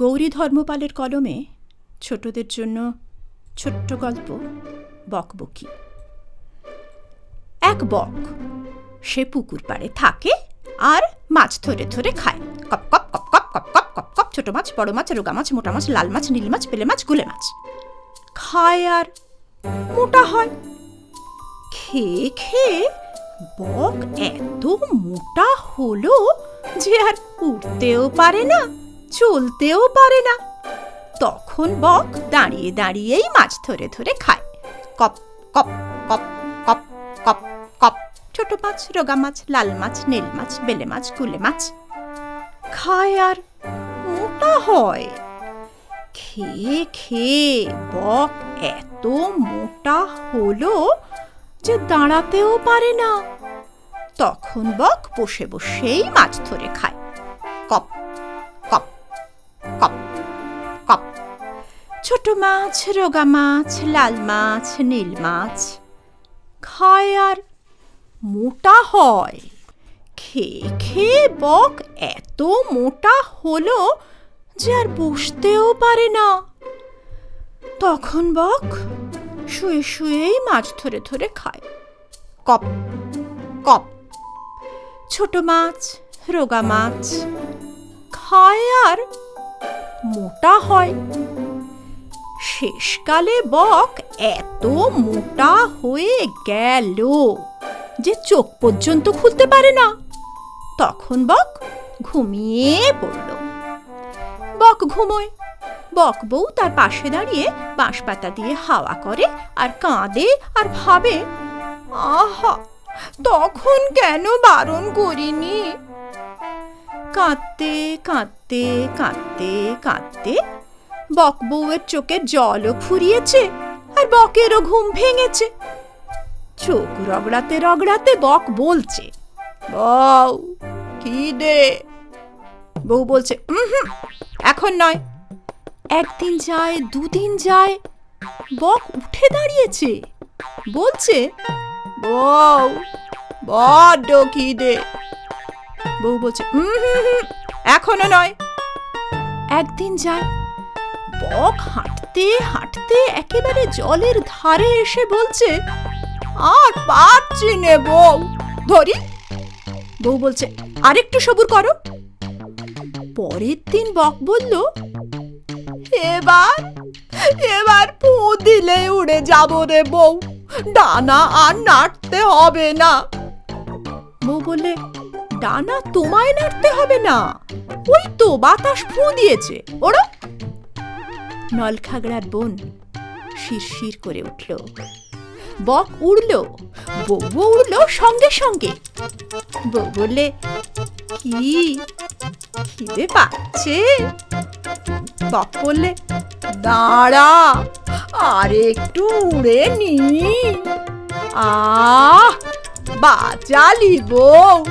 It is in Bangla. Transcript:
গৌরী ধর্মপালের কলমে ছোটদের জন্য ছোট্ট গল্প, বকবকি। এক বক, সে পুকুর পাড়ে থাকে আর মাছ ধরে ধরে খায়। কপ কপ কপ কপ কপ কপ কপ কপ, ছোট মাছ, বড় মাছ, রোগা মাছ, মোটা মাছ, লাল মাছ, নীল মাছ, পেলে মাছ, গুলে মাছ। খায় আর মোটা হয়। খেয়ে খেয়ে বক এত মোটা হলো যে আর উঠতেও পারে না। চলতেও পারে না। তখন বক দাঁড়িয়ে দাঁড়িয়েই মাছ ধরে ধরে খায়। কপ কপ কপ কপ কপ কপ। ছোট মাছ, রোগা মাছ, লাল মাছ, নীল মাছ, বেলে মাছ, কুলে মাছ। খায় আর মোটা হয়। খেয়ে খেয়ে বক এত মোটা হলো যে দাঁড়াতেও পারে না। তখন বক বসে বসেই মাছ ধরে খায়। ছোট মাছ, রোগা মাছ, লাল মাছ, নীল মাছ। খায় আর মোটা হয়। খেয়ে খেয়ে বক এত মোটা হলো যে আর বসতেও পারে না। তখন বক শুয়ে শুয়েই মাছ ধরে ধরে খায়। কপ কপ। ছোট মাছ, রোগা মাছ। খায় আর মোটা হয়। শেষকালে বক এত মোটা হয়ে গেল যে চোখ পর্যন্ত খুলতে পারে না। তখন বক ঘুমিয়ে পড়ল। বক ঘুমোয়। বক বউ তার পাশে দাঁড়িয়ে বাঁশ পাতা দিয়ে হাওয়া করে আর কাঁদে আর ভাবে, আহা, তখন কেন বারণ করিনি? কাঁদতে কাঁদতে কাঁদতে কাঁদতে বক বউয়ের চোখের জলও ফুরিয়েছে আর বকেরও ঘুম ভেঙেছে। চোখ রগড়াতে রগড়াতে বক বলছে বউ কি দে বউ বলছে "উহুম, এখন নয়। একদিন যায় দুদিন যায় বক উঠে দাঁড়িয়েছে বলছে বউ বড্ড খিদে বউ বলছে "উম হুম হুম, এখনও নয়। একদিন যায় বক হাঁটতে হাঁটতে একেবারে জলের ধারে এসে বলছে, আর পারছি নে বউ, ধরি। বউ বলছে, আরেকটু সবুর করো। পরের দিন বক বলল, এবার এবার ফু দিলে উড়ে যাব রে বউ, ডানা আর নাড়তে হবে না। বউ বললে, ডানা তোমায় নাড়তে হবে না, ওই তো বাতাস ফু দিয়েছে ওরা নলখাগড়ার বোন শিরশির করে উঠল। বক উড়ল বউ উড়ল সঙ্গে সঙ্গে। বউ বললে, কি? খিদে পাচ্ছে? বক বললে, দাঁড়া, আর একটু উড়ে নি। আহ, বাঁচালি বউ।